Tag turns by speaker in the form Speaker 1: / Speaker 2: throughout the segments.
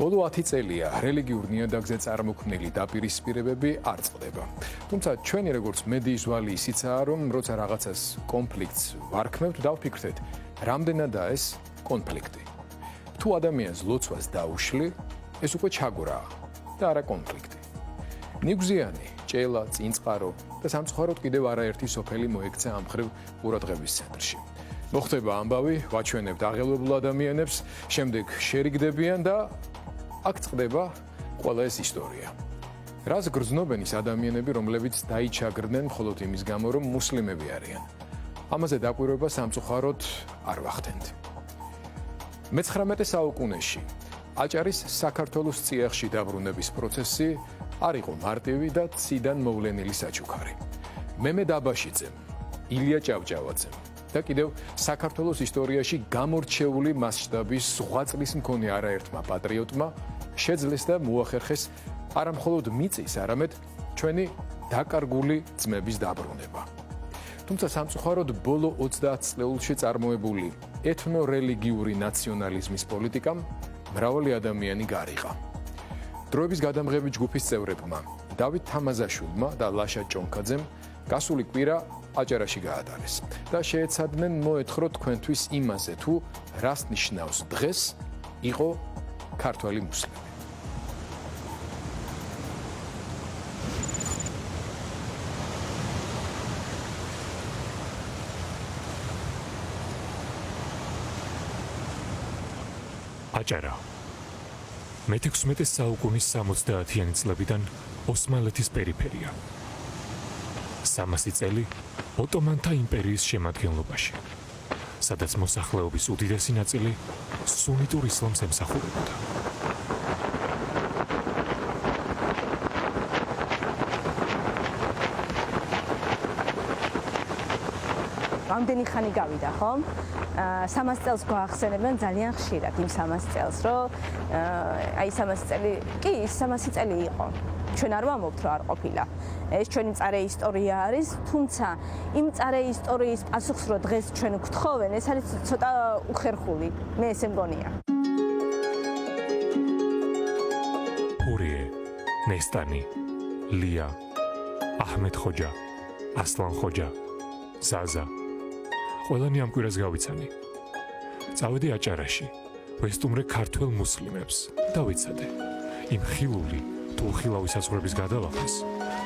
Speaker 1: ბოლო 10 წელია რელიგიურ ნიადაგზე წარმოქმნილი დაპირისპირებები არ წყდება. თუმცა ჩვენი როგორც მედიის ვალი ისიცაა, რომ როცა რაღაცას კონფლიქტს ვარქმევთ, დავფიქრდეთ, რამდენადაა ეს კონფლიქტი. თუ ადამიანს ლოცვას დაუშლი, ეს უკვე ჩაგვრაა და არა კონფლიქტი. ნიგზიანი, ჭელა, წინწყარო და სამცხარო კიდევ არაერთი სოფელი მოექცა ამ ხრივ ყურადღების ცენტრში. მოხდება ამბავი, ვაჩვენებთ აღელვებულ ადამიანებს, შემდეგ შერიგდებიან და აქ წდება ყველა ეს ისტორია. რას გრძნობენ ის ადამიანები, რომლებიც დაიჩაგრდნენ მხოლოდ იმის გამო, რომ მუსლიმები არიან? ამაზე დაკვირვება სამწუხაროდ არ ვახდენთ. მე-19 საუკუნეში აჭარის საქართველოს წიაღში დაბრუნების პროცესი არ იყო მარტივი და ციდან მოვლენილი საჩუქარი. მემე დაბაშიძემ, ილია ჭავჭავაძემ და კიდევ საქართველოს ისტორიაში გამორჩეული მასშტაბის ზღვაწლის მქონე არაერთმა პატრიოტმა შეძლეს და მოახერხეს არამხოლოდ მიწის, არამედ ჩვენი დაკარგული ძმების დაბრუნება. თუმცა სამწუხაროდ ბოლო 30 წლეულში წარმოებული ეთნო-რელიგიური ნაციონალიზმის პოლიტიკამ მრავალი ადამიანი გარიყა. დროების გადამღები ჯგუფის წევრებმა დავით თამაზაშვილმა და ლაშა ჭონქაძემ გასული კვირა აჭარაში გაატარეს და შეეცადნენ მოეთხრო თქვენთვის იმაზე თუ რას ნიშნავს დღეს იყო ქართველი მუსლიმი
Speaker 2: აჭარა მე-16 საუკუნის 70-იანი წლებიდან ოსმალეთის პერიფერია. 300 წელი ოტომანთა იმპერიის შემადგენლობაში. სადაც მოსახლეობის უდიდესი ნაწილი სუნიტურ ისლამს ემსახურებოდა.
Speaker 3: რამდენი ხანი გავიდა, ხო? 300 წელს გვახსენებენ ძალიან ხშირად იმ 300 წელს, რომ აი 300 წელი, კი, 300 წელი იყო. ჩვენ არ ვამობთ, რომ არ ყოფილა. ეს ჩვენი წარე ისტორია არის, თუმცა იმ წარე ისტორიის პასუხს რო დღეს ჩვენ გვთხოვენ, ეს არის ცოტა უხერხული. მე ესე მგონია.
Speaker 2: პურიე, ნესტანი, ლია, აჰმედ ხოჯა, ასლან ხოჯა, ზაზა ყველანი ამ კვირას გავიცანი. წავედი აჭარაში, ვესტუმრე ქართველ მუსლიმებს და ვიცადე იმ ხილული თულხილავის საზღვრების გადალახას,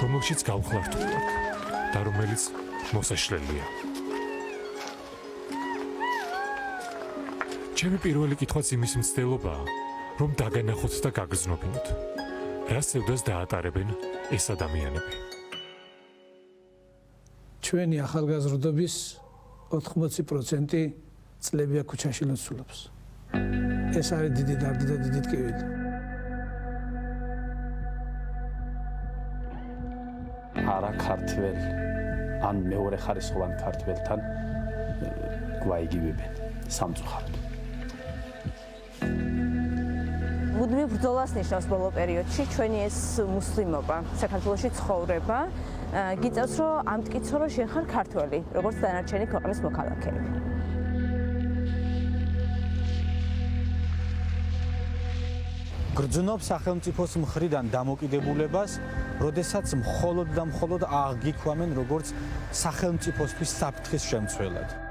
Speaker 2: რომელშიც გავხლართულად და რომელიც მოსაშლელია. ჩემი პირველი კითხვაც იმის მცდელობაა, რომ დაგანახოთ და გაგრძნობინოთ. რა სევდას დაატარებენ ეს ადამიანები?
Speaker 4: ჩვენი ახალგაზრდობის 80% წლებია ქუჩაში ლოცულობს. ეს არის დიდი დარდი და დიდი ტკივილი.
Speaker 5: არა ქართველ ან მეორე ხარისხოვან ქართველთან გვაიგივებენ სამწუხაროდ.
Speaker 3: მუდმივ ბრძოლას ნიშნავს ბოლო პერიოდში ჩვენი ეს მუსლიმობა, საქართველოსი ცხოვრება. გიწევს რომ ამტკიცო რომ შენ ხარ ქართველი როგორც დანარჩენი ქვეყნის მოქალაქეები
Speaker 6: გრძნობ სახელმწიფოს მხრიდან დამოკიდებულებას, როდესაც მხოლოდ და მხოლოდ აღგიქვამენ როგორც სახელმწიფოსთვის საფრთხის შემცველად.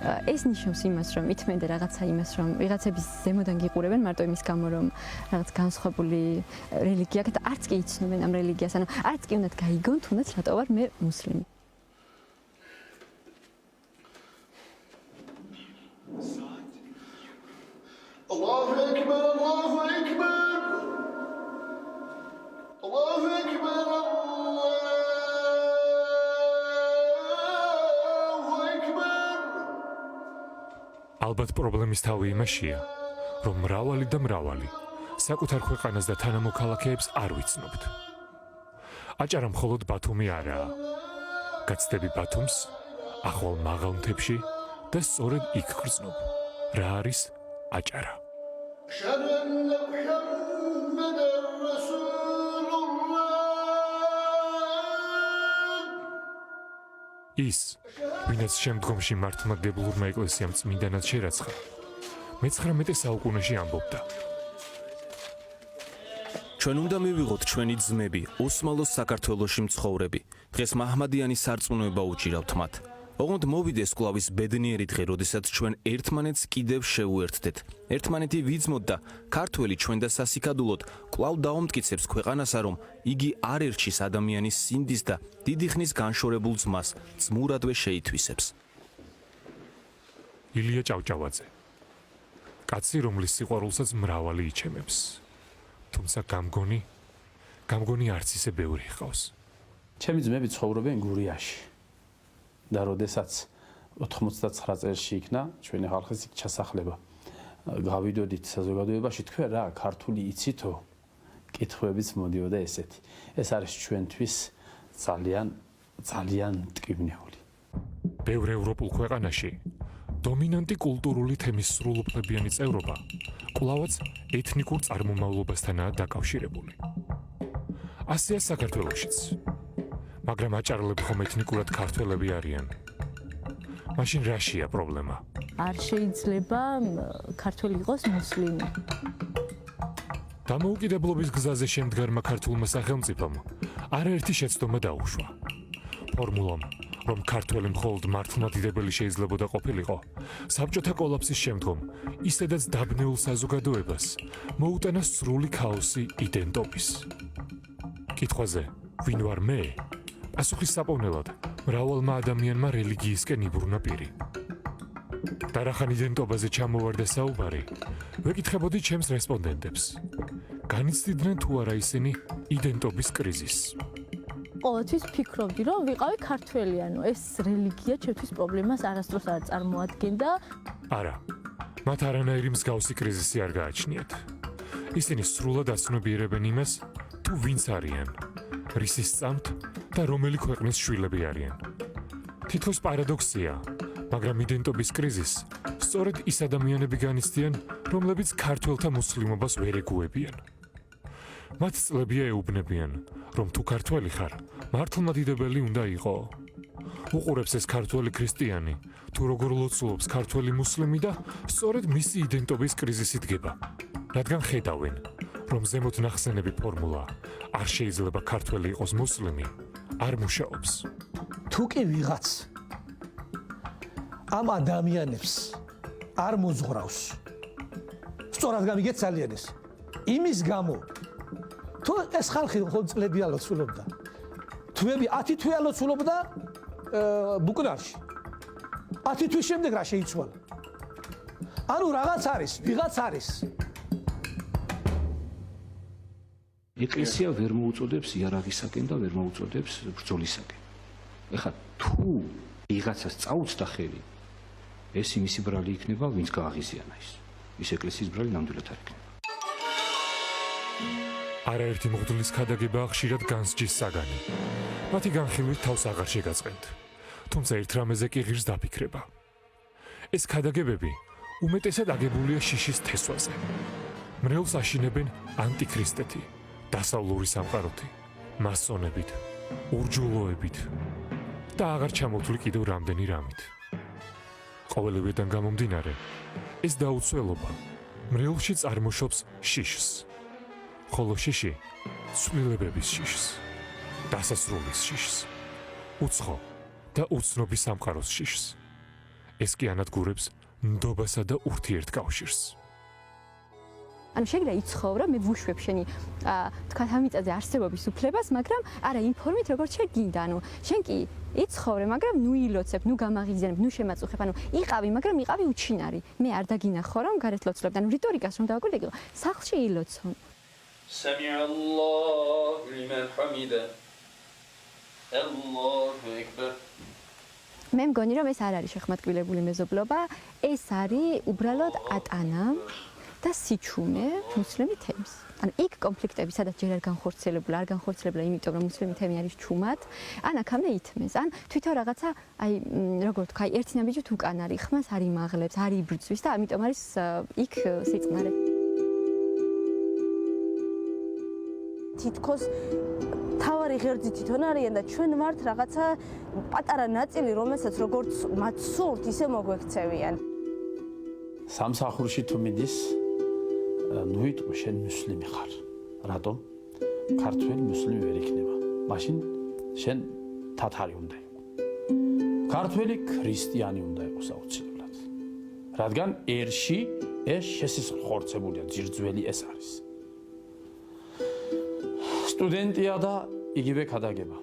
Speaker 7: ეს ნიშნავს იმას, რომ ითმენდა რაღაცა იმას, რომ ვიღაცების ზემოდან გიყურებენ მარტო იმის გამო, რომ რაღაც განსხვავებული რელიგია აქვს და არც კი იცნობენ ამ რელიგიას, ანუ არც კი უნდათ გაიგონ, თუნდაც რატო ვარ მე მუსლიმი.
Speaker 8: Allahu Akbar,
Speaker 2: ალბათ პრობლემის თავი იმაშია, რომ მრავალი და მრავალი საკუთარ ქვეყანას და თანამოქალაქეებს არ ვიცნობთ. აჭარა მხოლოდ ბათუმი არაა. გაცდები ბათუმს, ახვალ მაღალ მთებში და სწორედ იქ გრძნობ. რა არის აჭარა? ის ვინაც შემდგომში მართლმადიდებლურმა ეკლესიამ წმინდანად შერაცხა მე-19 საუკუნეში ამბობდა.
Speaker 9: ჩვენ უნდა მივიღოთ ჩვენი ძმები, ოსმალოს საქართველოსში მცხოვრები. დღეს მაჰმადიანის სარწმუნოება უჭირავთ მათ. ოღონდ მოვიდეს კლავის ბედნიერი დღე, როდესაც ჩვენ ერთმანეთს კიდევ შევუერთდეთ. ერთმანეთი ვიძმოთ და ქართველი ჩვენ და სასიკადულოდ კლავ დაუმტკიცებს ქვეყანასა, რომ იგი არ ერჩის ადამიანის სინდის და დიდი ხნის განშორებულ ძმას ძმურადვე შეითვისებს.
Speaker 2: ილია ჭავჭავაძე. კაცი, რომლის სიყვარულსაც მრავალი იჩემებს. თუმცა გამგონი, გამგონი არც ისე ბევრი ხავს.
Speaker 5: ჩემი ძმები ცხოვრობენ გურიაში. და როდესაც 89 წელს იქნა ჩვენი ხალხის იქ ჩასახლება. გავიდოდით საზოგადოებაში თქვენ რა, ქართული იცითო? კითხვებიც მოდიოდა ესეთი. ეს არის ჩვენთვის ძალიან ძალიან ტკივნეული.
Speaker 2: ბევრ ევროპულ ქვეყანაში დომინანტი კულტურული თემის სრულუფლებიანი წევრობა კვლავაც ეთნიკურ წარმომავლობასთანაა დაკავშირებული. ასეა საქართველოშიც. მაგრამ აჭარლები ხომ ეთნიკურად ქართველები არიან. მაშინ რაშია პრობლემა?
Speaker 10: არ შეიძლება ქართველი იყოს მუსლიმი.
Speaker 2: დამოუკიდებლობის გზაზე შემდგარმა ქართულმა სახელმწიფომ არაერთი შეცდომა დაუშვა. ფორმულამ, რომ ქართველი მხოლოდ მართლმადიდებელი შეიძლებოდა ყოფილიყო, საბჭოთა კოლაფსის შემდგომ ისედაც დაბნეულ საზოგადოებას მოუტანა სრული ქაოსი იდენტობის. კითხვაზე, ვინ ვარ მე? პასუხის საპოვნელად მრავალმა ადამიანმა რელიგიისკენ იბრუნა პირი. და რახან იდენტობაზე ჩამოვარდა საუბარი, ვეკითხებოდი ჩემს რესპონდენტებს. განიცდიდნენ თუ არა ისინი იდენტობის კრიზისს.
Speaker 10: ყოველთვის ფიქრობდი, რომ ვიყავი ქართველი, ანუ ეს რელიგია ჩემთვის პრობლემას არასდროს არ წარმოადგენდა.
Speaker 2: არა. მათ არანაირი მსგავსი კრიზისი არ გააჩნიათ. ისინი სრულად აცნობიერებენ იმას, თუ ვინც არიან, რისი სწამთ და რომელი ქვეყნის შვილები არიან. თითქოს პარადოქსია, მაგრამ იდენტობის კრიზისს სწორედ ის ადამიანები განიცდიან, რომლებიც ქართველთა მუსლიმობას ვერ ეგუებიან. მათ წლებია ეუბნებიან, რომ თუ ქართველი ხარ, მართლმადიდებელი უნდა იყო. უყურებს ეს ქართველი ქრისტიანი, თუ როგორ ლოცულობს ქართველი მუსლიმი და სწორედ მისი იდენტობის კრიზისი დგება. რადგან ხედავენ, რომ ზემოთ ნახსენები ფორმულა არ შეიძლება ქართველი იყოს მუსლიმი, არ მუშაობს.
Speaker 4: თუ კი ვიღაც ამ ადამიანებს არ მოძღრავს სწორად გამიგეთ ძალიან ეს. იმის გამო თუ ეს ხალხი ხო წლებია ლოცულობდა თვეები 10 თვეა ლოცულობდა ბუკნარში. 10 თვის შემდეგ რა შეიცვალა? ანუ რაღაც არის ვიღაც არის
Speaker 11: ეკლესია ვერ მოუწოდებს იარაღისაკენ და ვერ მოუწოდებს ბრძოლისაკენ. ეხლა თუ ვიღაცას წაუწდა ხელი, ეს იმისი ბრალი იქნება, ვინც გააღიზიანა ის. ის ეკლესიის ბრალი ნამდვილად არ იქნება.
Speaker 2: არაერთი მღვდლის ქადაგება ხშირად განსჯის საგანი. მათი განხილვით თავს აღარ შეგაწყენთ. თუმცა ერთ რამეზე კი ღირს დაფიქრება. ეს ქადაგებები უმეტესად აგებულია შიშის თესვაზე. მრევლს აშინებენ ანტიქრისტეთი, დასავლური სამყაროთი, მასონებით, ურჯულოებით და აღარ ჩამოთვლი კიდევ რამდენი რამით. ყოველივედან გამომდინარე, ეს დაუცველობა მრევლში წარმოშობს შიშს. ხოლო შიში ცვლილებების შიშს, დასასრულის შიშს, უცხო და უცნობი სამყაროს შიშს. ეს კი ანადგურებს ნდობასა და ურთიერთკავშირს.
Speaker 7: ანუ შეიძლება იცხოვრო, მე ვუშვებ შენი აა თქვა ამიწაზე არსებობის უფლებას, მაგრამ არა იმ ფორმით, როგორც შენ გინდა. ანუ შენ კი იცხოვრე, მაგრამ ნუ ილოცებ, ნუ გამაღიზიანებ, ნუ შემაწუხებ. ანუ იყავი, მაგრამ იყავი უჩინარი. მე არ დაგინახო, რომ გარეთ ლოცულობ. ანუ რიტორიკას რომ დავაკვირდე, სახლში ილოცონ.
Speaker 12: سمع الله لمن حمده الله أكبر
Speaker 7: მე მგონი რომ ეს არ არის შეხმატკბილებული მეზობლობა, ეს არის უბრალოდ ატანა და სიჩუმე მუსლიმი თემის. ანუ იქ კონფლიქტები სადაც ჯერ არ განხორციელებულა, არ განხორციელებულა, იმიტომ რომ მუსლიმი თემი არის ჩუმად, ან აქამდე ითმეს. ან თვითონ რაღაცა, აი, როგორ თქვა, ერთი ნაბიჯით უკან არის, ხმას არ იმაღლებს, არ იბრძვის და ამიტომ არის იქ სიწყნარე.
Speaker 3: თითქოს თავარი ღერძი თვითონ არიან და ჩვენ ვართ რაღაცა პატარა ნაწილი, რომელსაც როგორც მათ სურთ, ისე მოგვექცევიან.
Speaker 5: სამსახურში თუ მიდის ნუ იტყვი შენ მუსლიმი ხარ. რატომ? ქართველი მუსლიმი ვერ იქნება. მაშინ შენ თათარი უნდა ქართველი ქრისტიანი უნდა იყოს აუცილებლად. რადგან ერში ეს შესიზღვრწებულია ძირძველი ეს არის. სტუდენტია და იგივე ქადაგება.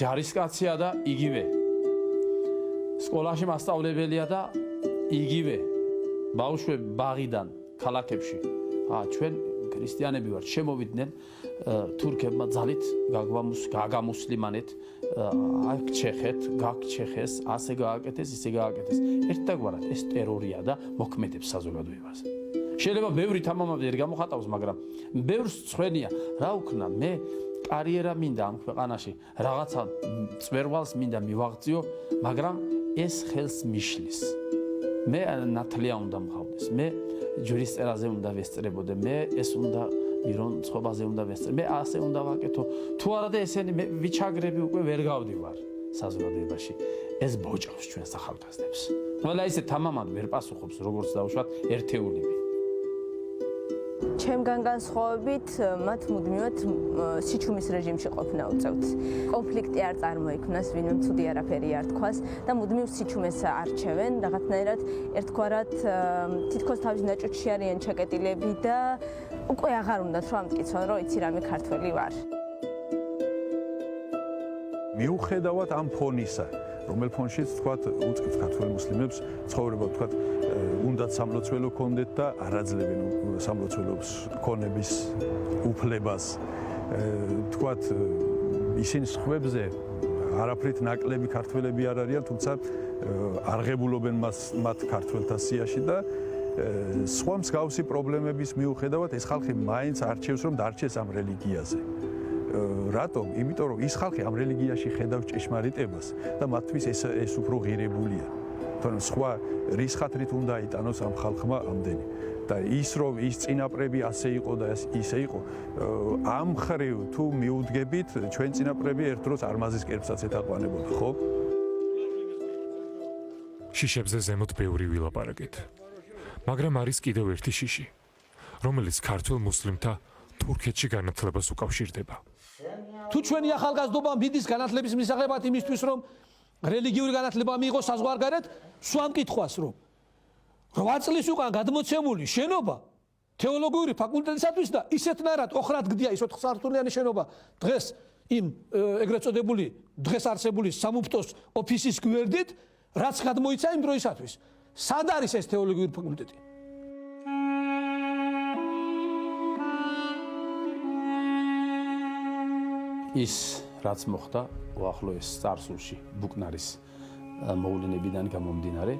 Speaker 5: ჯარისკაცია და იგივე. სკოლაში მასწავლებელია და იგივე. ბავშვები ბაღიდან ქალაქებში. ა ჩვენ ქრისტიანები ვართ შემოვიდნენ თურქებმა ძალით გაგვამუს გაგამუსლიმანეთ აქ ჩეხეთ გაგჩეხეს ასე გააკეთეს ისე გააკეთეს. ერთდაგვარად ეს ტერორია და მოქმედებს საზოგადოებაზე შეიძლება ბევრი თამამები ვერ გამოხატავს მაგრამ ბევრს წვენია რა ვქნა მე კარიერა მინდა ამ ქვეყანაში რაღაცა წვერვალს მინდა მივაღწიო მაგრამ ეს ხელს მიშლის. მე ნათლია უნდა მყავდეს მე ჯურისტერაზე უნდა ვესწრებოდე. მე ეს უნდა მირონ ცხოვრებაზე უნდა ვესწრე. მე ასე უნდა ვაკეთო. თუ არა და ესენი მე ვიჩაგრები უკვე ვერ გავდივარ საზოგადოებაში. ეს ბოჭავს ჩვენს ახალგაზრდებს ყველა ისე თამამად ვერ პასუხობს როგორც დავუშვათ ერთეულები
Speaker 3: ჩემგან განსხვავებით მათ მუდმივად სიჩუმის რეჟიმში ყოფნა უწევთ. კონფლიქტი არ წარმოიქმნას, ვინმე ცუდი არაფერი არ თქვას და მუდმივ სიჩუმეს არჩევენ, რაღაცნაირად ერთგვარად თითქოს თავის ნაჭუჭში არიან ჩაკეტილები და უკვე აღარ უნდათ რომ ამტკიცონ, რომ იცი რამე ქართველი ვარ.
Speaker 13: მიუხედავად ამ ფონისა, რომელ ფონშიც თქვა უწევთ ქართველ მუსლიმებს ცხოვრება თქვა უნდათ სამლოცველო კონდეთ და არაძლებენ სამლოცველოს ქონების უფლებას. თქვა ისინი სხვებზე არაფრით ნაკლები ქართველები არ არიან თუმცა არღებულობენ მას მათ ქართველთა სიაში და სხვა მსგავსი პრობლემების მიუხედავად ეს ხალხი მაინც არჩევს რომ დარჩეს ამ რელიგიაზე რატომ? იმიტომ რომ ის ხალხი ამ რელიგიაში ხედავს ჭეშმარიტებას და მათთვის ეს ეს უფრო ღირებულია. თორემ სხვა რის ხათრით უნდა იტანოს ამ ხალხმა ამდენი. და ის რომ ის წინაპრები ასე იყო და ისე იყო, ამ ხრივ თუ მიუდგებით, ჩვენ წინაპრები ერთ დროს არმაზის კერპსაც ეთაყვანებოდა, ხო?
Speaker 2: შიშებზე ზემოთ ბევრი ვილაპარაკეთ. მაგრამ არის კიდევ ერთი შიში, რომელიც ქართულ მუსლიმთა თურქეთში განათლებას უკავშირდება.
Speaker 4: თუ ჩვენი ახალგაზრდობა მიდის განათლების მისაღებად იმისთვის რომ რელიგიური განათლება მიიღოს საზღვარგარეთ, სვამ კითხვას რომ 8 წლის უკან გადმოცემული შენობა თეოლოგიური ფაკულტეტისათვის და ისეთნაირად ოხრად გდია ის 4 სართულიანი შენობა დღეს იმ ეგრეთ წოდებული დღეს არსებული სამუფტოს ოფისის გვერდით რაც გადმოიცა იმ დროისათვის. სად არის ეს თეოლოგიური ფაკულტეტი
Speaker 5: ის რაც მოხდა უახლოეს წარსულში ბუკნარის მოვლენებიდან გამომდინარე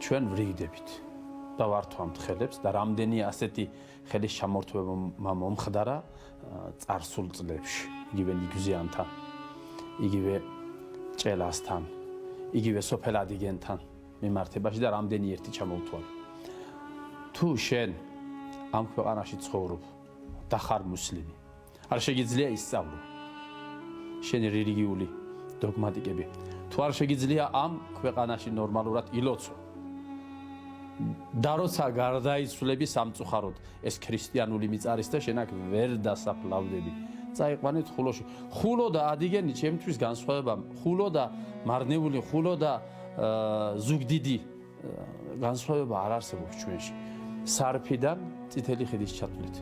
Speaker 5: ჩვენ ვრიგდებით და ვართვამთ ხელებს და რამდენი ასეთი ხელის ჩამორთმევა მომხდარა წარსულ წლებში იგივე ნიგზიანთან იგივე ჭელასთან იგივე სოფელ ადიგენთან მიმართებაში და რამდენი ერთი ჩამოვთვალე თუ შენ ამ ქვეყანაში ცხოვრობ და ხარ მუსლიმი არ შეგიძლია ისწავლო შენი რელიგიული დოგმატიკები. თუ არ შეგიძლია ამ ქვეყანაში ნორმალურად ილოცო. და როცა გარდაიცვლები სამწუხაროდ ეს ქრისტიანული მიწარის და შენ აქ ვერ დასაფლავდები. წაიყვანეთ ხულოში. ხულო და ადიგენი ჩემთვის განსხვავება ხულო და მარნეული ხულო და ზუგდიდი განსხვავება არ არსებობს ჩვენში. სარფიდან წითელი ხიდის ჩათვლით.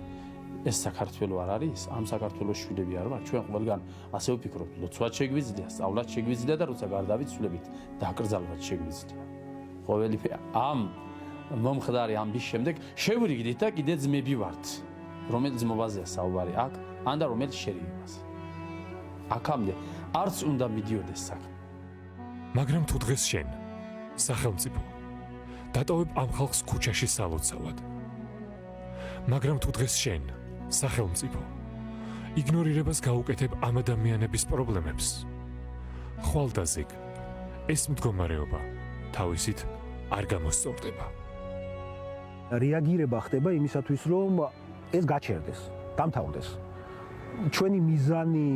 Speaker 5: ეს საქართველო არ არის? ამ საქართველოს შვილები არ ვარ? ჩვენ ყველგან ასე ვფიქრობთ, ლოცვაც შეგვიძლია, სწავლაც შეგვიძლია და როცა გარდავიცვლებით, დაკრძალვაც შეგვიძლია. ყოველივე ამ მომხდარი ამბის შემდეგ შევრიგდით და კიდე ძმები ვართ, რომელიც მოვაზია საუბარი აქ, ან და რომელიც შერიგებას. აქამდე არც უნდა მიდიოდეს საქმე.
Speaker 2: მაგრამ თუ დღეს შენ სახელმწიფო დატოვებ ამ ხალხს ქუჩაში სალოცავად. მაგრამ თუ დღეს შენ სახელმწიფო იგნორირებას გაუკეთებ ამ ადამიანების პრობლემებს. ხვალდაზეგ ეს მდგომარეობა თავისით არ გამოსწორდება.
Speaker 14: რეაგირება ხდება იმისათვის რომ ეს გაჩერდეს დამთავრდეს. ჩვენი მიზანი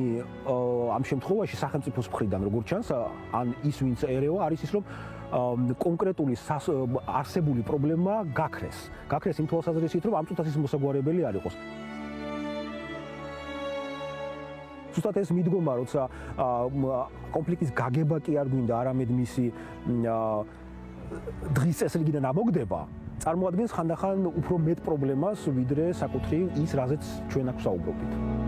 Speaker 14: ამ შემთხვევაში სახელმწიფოს მხრიდან როგორც ჩანს ან ის ვინც ერევა არის ის რომ კონკრეტული არსებული პრობლემა გაქრეს. გაქრეს იმ თვალსაზრისით, რომ ამ წუთას ის მოსაგვარებელი არ იყოს. ზუსტად ეს მიდგომა, როცა კონფლიქტის გაგება კი არ გვინდა, არამედ მისი დღის წესრიგიდან ამოგდება, წარმოადგენს ხანდახან უფრო მეტ პრობლემას, ვიდრე საკუთრივ ის, რაზეც ჩვენ აქ ვსაუბრობთ.